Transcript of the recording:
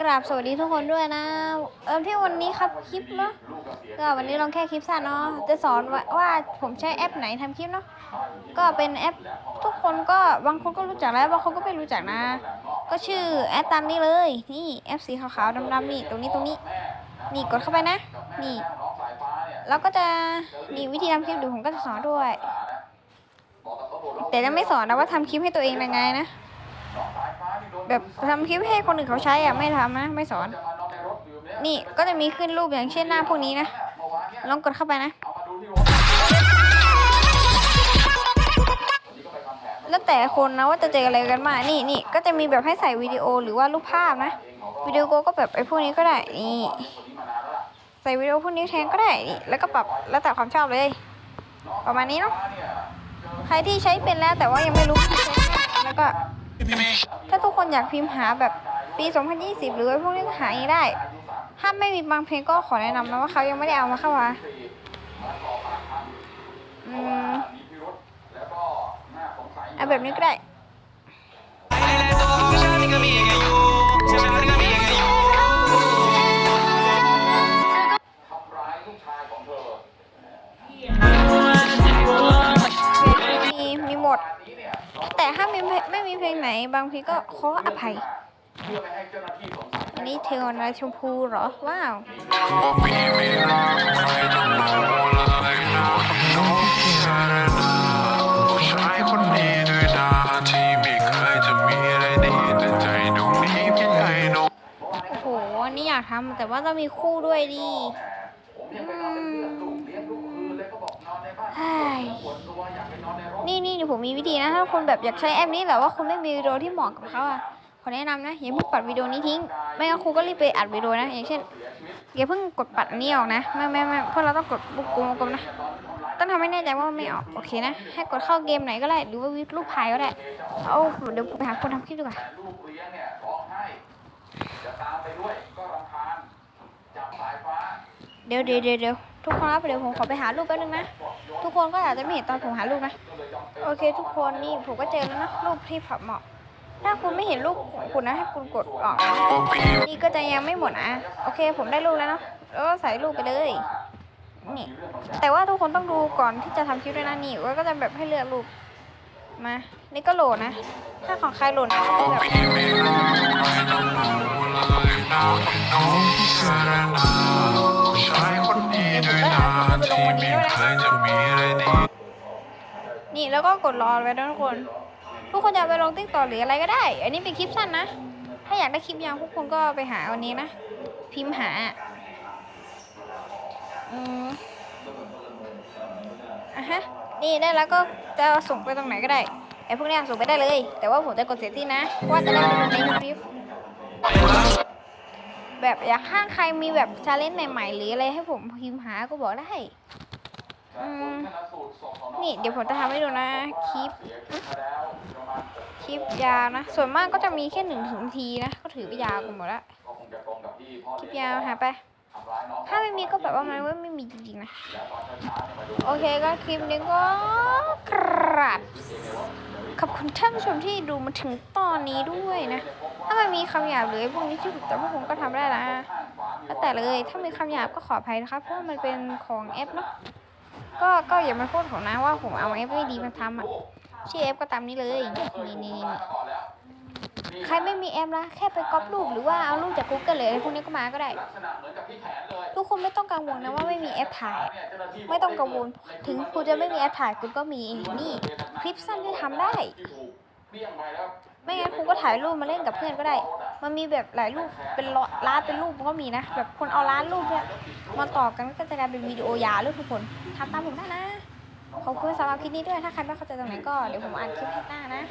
กราบสวัสดีทุกคนด้วยนะ เออที่วันนี้ครับคลิปเนาะก็วันนี้ลองแค่คลิปสั้นเนาะจะสอนว่าผมใช้แอปไหนทำคลิปเนาะก็เป็นแอปทุกคนก็บางคนก็รู้จักแล้วบางคนก็ไม่รู้จักนะ ก็ชื่อแอปตามนี้เลย นี่แอปสีขาวๆดำๆนี่ตรงนี้ตรงนี้ นี่กดเข้าไปนะ นี่แล้วก็จะมีวิธีทำคลิปเดี๋ยวผมก็จะสอนด้วย แต่จะไม่สอนนะว่าทำคลิปให้ตัวเองยังไงนะ แบบทำคลิปให้คนอื่นเขาใช้อะไม่ทำนะ ไม่สอน นี่ก็จะมีขึ้นรูปอย่างเช่นหน้าพวกนี้นะ ลองกดเข้าไปนะ แล้วแต่คนนะว่าจะเจออะไรกันมานี่นี่ก็จะมีแบบให้ใส่วิดีโอหรือว่ารูปภาพนะ วิดีโอก็แบบไอ้พวกนี้ก็ได้ นี่ ใส่วิดีโอพวกนี้แทนก็ได้นี่แล้วก็ปรับแล้วแต่ความชอบเลย ประมาณนี้เนาะ ใครที่ใช้เป็นแล้วแต่ว่ายังไม่รู้ใช้แล้วก็ ถ้าทุกคนอยากพิมพ์หาแบบปี 2020 หรือพวกนี้ก็หาเองได้ ถ้าไม่มีบางเพลงก็ขอแนะนำนะว่าเขายังไม่ได้เอามาเข้ามาอืมเอาแบบนี้ก็ได้ แต่ไม่มีเพลงไหน บางทีก็ขออภัย อันนี้เทวนาชมพูเหรอ ว้าว โอ้โห อันนี้อยากทำแต่ว่าต้องมีคู่ด้วยดิอืม นี่นี่เดี๋ยวผมมีวิธีนะ ถ้าคุณแบบอยากใช้แอปนี้แต่ว่าคุณไม่มีวิดีโอที่เหมาะกับเขาอะขอแนะนำนะอย่าเพิ่งปัดวิดีโอนี้ทิ้ง ไม่งั้นครูก็รีบไปอัดวิดีโอนะ อย่างเช่นอย่าเพิ่งกดปัดอันนี้ออกนะ ไม่ไม่ไม่เพราะเราต้องกดบุกกลมกลมนะ ต้องทำให้แน่ใจว่ามันไม่ออก โอเคนะ ให้กดเข้าเกมไหนก็ได้ หรือว่าวิดรูปพายก็ได้ เอาเดี๋ยวผมไปหาคนทำคลิปดีกว่าลูกเลี้ยงเนี่ยร้องไห้จะตามไปด้วยก็รำคาญจับสายฟ้าเดี๋ยวเดี๋ยวเดี๋ยวเดี๋ยว ทุกคนครับเดี๋ยวผมขอไปหารูปแป๊บนึงนะ ทุกคนก็อาจจะไม่เห็นตอนผมหารูปนะ โอเค ทุกคนนี่ผมก็เจอแล้วนะรูปที่ผับเหมาะ ถ้าคุณไม่เห็นรูปของคุณนะให้คุณกดออกนะนี่ก็จะยังไม่หมดนะโอเค ผมได้รูปแล้วเนาะแล้วก็ใส่รูปไปเลยนี่แต่ว่าทุกคนต้องดูก่อนที่จะทำคลิปด้วยนะนี่ว่าก็จะแบบให้เลือกรูปมา นี่ก็โหลดนะ ถ้าของใครโหลดนะก็จะแบบ ด้วยตาที่ม่เคยจะมีอะไรดีนี่แล้วก็กดรอไว้ด้วยทุกคน ทุกคนจะเอาไปลงติ๊กต่อหรืออะไรก็ได้ อันนี้เป็นคลิปสั้นนะ ถ้าอยากได้คลิปยาวพวกคุณก็ไปหาวันนี้นะ พิมพ์หาอืมอะฮะ นี่ได้แล้วก็จะส่งไปตรงไหนก็ได้ไอ้พวกเนี้ยส่งไปได้เลย แต่ว่าผมจะกดเซตติ้งนะ ว่าจะได้ไปลงในคลิป แบบอยากข้างใครมีแบบชาเลนจ์ใหม่ ๆ หรืออะไรให้ผมพิมพ์หาก็บอกได้อืมนี่เดี๋ยวผมจะทำให้ดูนะคลิปคลิปยาวนะ ส่วนมากก็จะมีแค่หนึ่งถึงทีนะก็ถือว่ายาวกันหมดละคลิปยาวหาไปทำร้ายน้องถ้าไม่มีก็แบบว่ามันว่าไม่มีจริงๆนะ โอเคก็คลิปนี้ก็กราบขอบคุณท่านผู้ชมที่ดูมาถึงตอนนี้ด้วยนะ ถ้ามันมีคำหยาบหรือพวกนี้ที่ถูกแต่พวกผมก็ทำได้นะแล้วแต่เลยถ้ามีคำหยาบก็ขออภัยนะครับ เพราะมันเป็นของแอปเนาะก็ก็อย่ามาพูดผมนะว่าผมเอาแอปไม่ดีมาทำอะชื่อแอปก็ตามนี้เลยนี่นี่นี่ใครไม่มีแอปนะแค่ไปก๊อปรูปหรือว่าเอารูปจาก Google เลยไรพวกนี้ก็มาก็ได้ ทุกคนไม่ต้องกังวลนะว่าไม่มีแอปถ่าย ไม่ต้องกังวลถึงคุณจะไม่มีแอปถ่ายคุณก็มีนี่คลิปสั้นที่ทำได้ ไม่งั้นคุณก็ถ่ายรูปมาเล่นกับเพื่อนก็ได้ มันมีแบบหลายรูปเป็นร้อยล้านเป็นรูปมันก็มีนะ แบบคนเอาล้านรูปเนี่ยมาต่อกันก็จะกลายเป็นวิดีโอยาวเลยทุกคนทำตามผมได้นะ ขอบคุณสำหรับคลิปนี้ด้วย ถ้าใครไม่เข้าใจตรงไหนก็เดี๋ยวผมอ่านคลิปให้หน้านะ